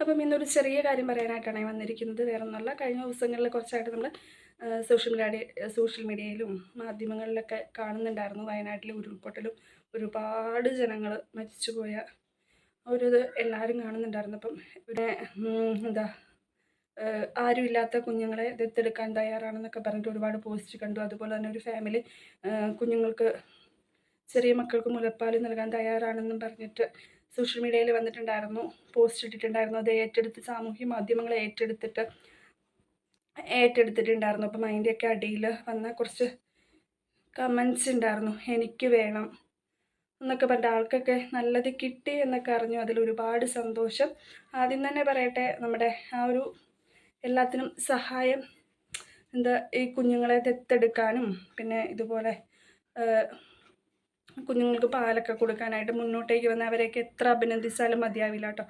അപ്പം ഇന്നൊരു ചെറിയ കാര്യം പറയാനായിട്ടാണ് ഞാൻ വന്നിരിക്കുന്നത്. വേറെ ഒന്നുമല്ല കഴിഞ്ഞ ദിവസങ്ങളിൽ കുറച്ചായിട്ട് നമ്മൾ സോഷ്യൽ മീഡിയ സോഷ്യൽ മീഡിയയിലും മാധ്യമങ്ങളിലൊക്കെ കാണുന്നുണ്ടായിരുന്നു. വയനാട്ടിലെ ഉരുൾപൊട്ടലും ഒരുപാട് ജനങ്ങൾ മരിച്ചുപോയ ഒരു എല്ലാവരും കാണുന്നുണ്ടായിരുന്നു. അപ്പം ഇവിടെ എന്താ ആരുമില്ലാത്ത കുഞ്ഞുങ്ങളെ ദത്തെടുക്കാൻ തയ്യാറാണെന്നൊക്കെ പറഞ്ഞിട്ട് ഒരുപാട് പോസ്റ്റ് കണ്ടു. അതുപോലെ തന്നെ ഒരു ഫാമിലി കുഞ്ഞുങ്ങൾക്ക് ചെറിയ മക്കൾക്ക് മുലപ്പാൽ നൽകാൻ തയ്യാറാണെന്നും പറഞ്ഞിട്ട് സോഷ്യൽ മീഡിയയിൽ വന്നിട്ടുണ്ടായിരുന്നു. പോസ്റ്റ് ഇട്ടിട്ടുണ്ടായിരുന്നു. അത് ഏറ്റെടുത്ത് സാമൂഹ്യ മാധ്യമങ്ങൾ ഏറ്റെടുത്തിട്ട് ഏറ്റെടുത്തിട്ടുണ്ടായിരുന്നു. അപ്പം അതിന്റെയൊക്കെ അടിയിൽ വന്ന കുറച്ച് കമൻസ് ഉണ്ടായിരുന്നു. എനിക്ക് വേണം എന്നൊക്കെ പറഞ്ഞ ആൾക്കൊക്കെ നല്ലത് കിട്ടി എന്നൊക്കെ അറിഞ്ഞു. അതിൽ ഒരുപാട് സന്തോഷം. ആദ്യം തന്നെ പറയട്ടെ നമ്മുടെ ആ ഒരു എല്ലാത്തിനും സഹായം എന്താ ഈ കുഞ്ഞുങ്ങളെ ദത്തെടുക്കാനും പിന്നെ ഇതുപോലെ കുഞ്ഞുങ്ങൾക്ക് പാലൊക്കെ കൊടുക്കാനായിട്ട് മുന്നോട്ടേക്ക് വന്ന അവരെയൊക്കെ എത്ര അഭിനന്ദിച്ചാലും മതിയാവില്ല കേട്ടോ.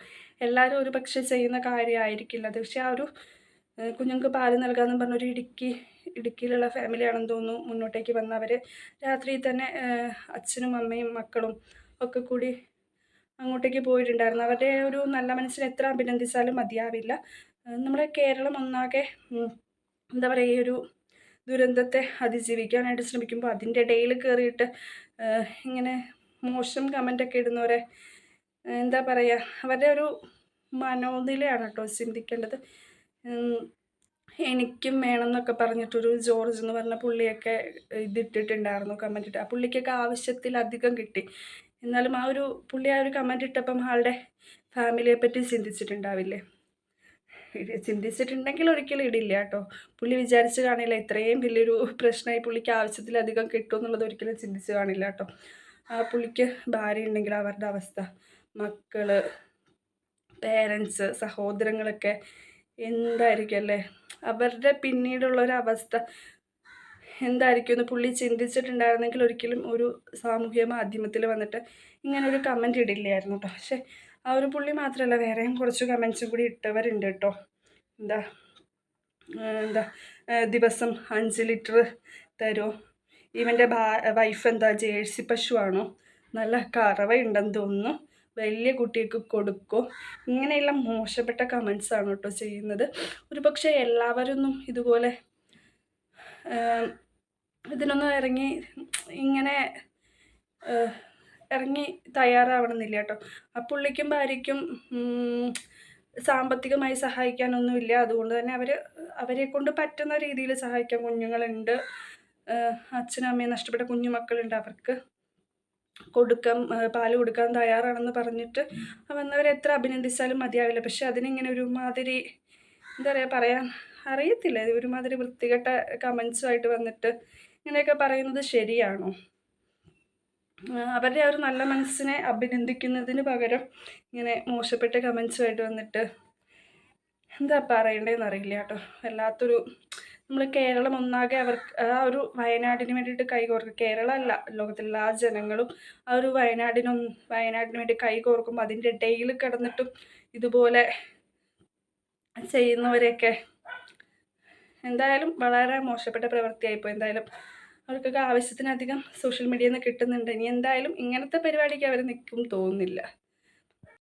എല്ലാവരും ഒരു പക്ഷേ ചെയ്യുന്ന കാര്യമായിരിക്കില്ല. അത് പക്ഷേ ആ ഒരു കുഞ്ഞുങ്ങൾക്ക് പാൽ നൽകാമെന്ന് പറഞ്ഞൊരു ഇടുക്കി ഇടുക്കിയിലുള്ള ഫാമിലിയാണെന്ന് തോന്നുന്നു മുന്നോട്ടേക്ക് വന്നവർ രാത്രി തന്നെ അച്ഛനും അമ്മയും മക്കളും ഒക്കെ കൂടി അങ്ങോട്ടേക്ക് പോയിട്ടുണ്ടായിരുന്നു. അവരുടെ ഒരു നല്ല മനസ്സിൽ എത്ര അഭിനന്ദിച്ചാലും മതിയാവില്ല. നമ്മുടെ കേരളം ഒന്നാകെ എന്താ പറയുക ഈ ഒരു ദുരന്തത്തെ അതിജീവിക്കാനായിട്ട് ശ്രമിക്കുമ്പോൾ അതിന്റെ ഇടയിൽ കയറിയിട്ട് ഇങ്ങനെ മോശം കമന്റൊക്കെ ഇടുന്നവരെ എന്താ പറയുക അവരുടെ ഒരു മനോനിലയാണ് കേട്ടോ ചിന്തിക്കേണ്ടത്. എനിക്കും വേണം എന്നൊക്കെ പറഞ്ഞിട്ടൊരു ജോർജ് എന്ന് പറഞ്ഞ പുള്ളിയൊക്കെ ഇതിട്ടിട്ടുണ്ടായിരുന്നു കമന്റ് ഇട്ട്. ആ പുള്ളിക്കൊക്കെ ആവശ്യത്തിലധികം കിട്ടി. എന്നാലും ആ ഒരു പുള്ളി ആ ഒരു കമന്റ് ഇട്ടപ്പം ആളുടെ ഫാമിലിയെ പറ്റി ചിന്തിച്ചിട്ടുണ്ടാവില്ലേ? ചിന്തിച്ചിട്ടുണ്ടെങ്കിൽ ഒരിക്കലും ഇടില്ല കേട്ടോ. പുള്ളി വിചാരിച്ച് കാണില്ല ഇത്രയും വലിയൊരു പ്രശ്നമായി പുള്ളിക്ക് ആവശ്യത്തിലധികം കിട്ടും എന്നുള്ളത് ഒരിക്കലും ചിന്തിച്ച് കാണില്ല കേട്ടോ. ആ പുള്ളിക്ക് ഭാര്യ ഉണ്ടെങ്കിൽ അവരുടെ അവസ്ഥ. മക്കൾ പേരൻസ് സഹോദരങ്ങളൊക്കെ എന്തായിരിക്കും അല്ലേ? അവരുടെ പിന്നീടുള്ളൊരവസ്ഥ എന്തായിരിക്കും എന്ന് പുള്ളി ചിന്തിച്ചിട്ടുണ്ടായിരുന്നെങ്കിൽ ഒരിക്കലും ഒരു സാമൂഹ്യ മാധ്യമത്തിൽ വന്നിട്ട് ഇങ്ങനെ ഒരു കമന്റ് ഇടില്ലായിരുന്നു കേട്ടോ. പക്ഷേ ആ ഒരു പുള്ളി മാത്രമല്ല വേറെയും കുറച്ച് കമൻസും കൂടി ഇട്ടവരുണ്ട് കേട്ടോ എന്താ എന്താ ദിവസം അഞ്ച് ലിറ്റർ തരുമോ ഇവന്റെ ഭാ വൈഫ് എന്താ ജേഴ്സി പശുവാണോ നല്ല കറവയുണ്ടെന്ന് തോന്നുന്നു. വലിയ കുട്ടിക്ക് കൊടുക്കോ? ഇങ്ങനെയുള്ള മോശപ്പെട്ട കമൻസ് ആണ് കേട്ടോ ചെയ്യുന്നത്. ഒരു പക്ഷേ എല്ലാവരൊന്നും ഇതുപോലെ ഇതിനൊന്നും ഇറങ്ങി ഇങ്ങനെ ഇറങ്ങി തയ്യാറാവണമെന്നില്ല കേട്ടോ. ആ പുള്ളിക്കും ഭാര്യയ്ക്കും സാമ്പത്തികമായി സഹായിക്കാനൊന്നുമില്ല. അതുകൊണ്ട് തന്നെ അവർ അവരെ കൊണ്ട് പറ്റുന്ന രീതിയിൽ സഹായിക്കാൻ കുഞ്ഞുങ്ങളുണ്ട്. അച്ഛനും അമ്മയും നഷ്ടപ്പെട്ട കുഞ്ഞു മക്കളുണ്ട് അവർക്ക്. കൊടുക്കാൻ പാൽ കൊടുക്കാൻ തയ്യാറാണെന്ന് പറഞ്ഞിട്ട് വന്നവരെ എത്ര അഭിനന്ദിച്ചാലും മതിയാവില്ല. പക്ഷെ അതിനിങ്ങനെ ഒരുമാതിരി എന്താ പറയുക പറയാൻ അറിയത്തില്ല. ഒരുമാതിരി വൃത്തികെട്ട കമൻസുമായിട്ട് വന്നിട്ട് ഇങ്ങനെയൊക്കെ പറയുന്നത് ശരിയാണോ? അവരുടെ ആ ഒരു നല്ല മനസ്സിനെ അഭിനന്ദിക്കുന്നതിന് പകരം ഇങ്ങനെ മോശപ്പെട്ട കമൻസുമായിട്ട് വന്നിട്ട് എന്താ പറയണ്ടേന്ന് അറിയില്ല കേട്ടോ. വല്ലാത്തൊരു നമ്മൾ കേരളം ഒന്നാകെ അവർക്ക് ആ ഒരു വയനാടിന് വേണ്ടിയിട്ട് കൈകോർക്കും കേരളമല്ല ലോകത്തിലുള്ള ആ ജനങ്ങളും ആ ഒരു വയനാടിനും വയനാടിന് വേണ്ടി കൈകോർക്കും അതിന്റെ ഇടയിൽ കിടന്നിട്ടും ഇതുപോലെ ചെയ്യുന്നവരെയൊക്കെ എന്തായാലും വളരെ മോശപ്പെട്ട പ്രവൃത്തിയായിപ്പോൾ എന്തായാലും അവർക്കൊക്കെ ആവശ്യത്തിനധികം സോഷ്യൽ മീഡിയയിൽ നിന്ന് കിട്ടുന്നുണ്ട്. ഇനി എന്തായാലും ഇങ്ങനത്തെ പരിപാടിക്ക് അവർ നിൽക്കും തോന്നുന്നില്ല.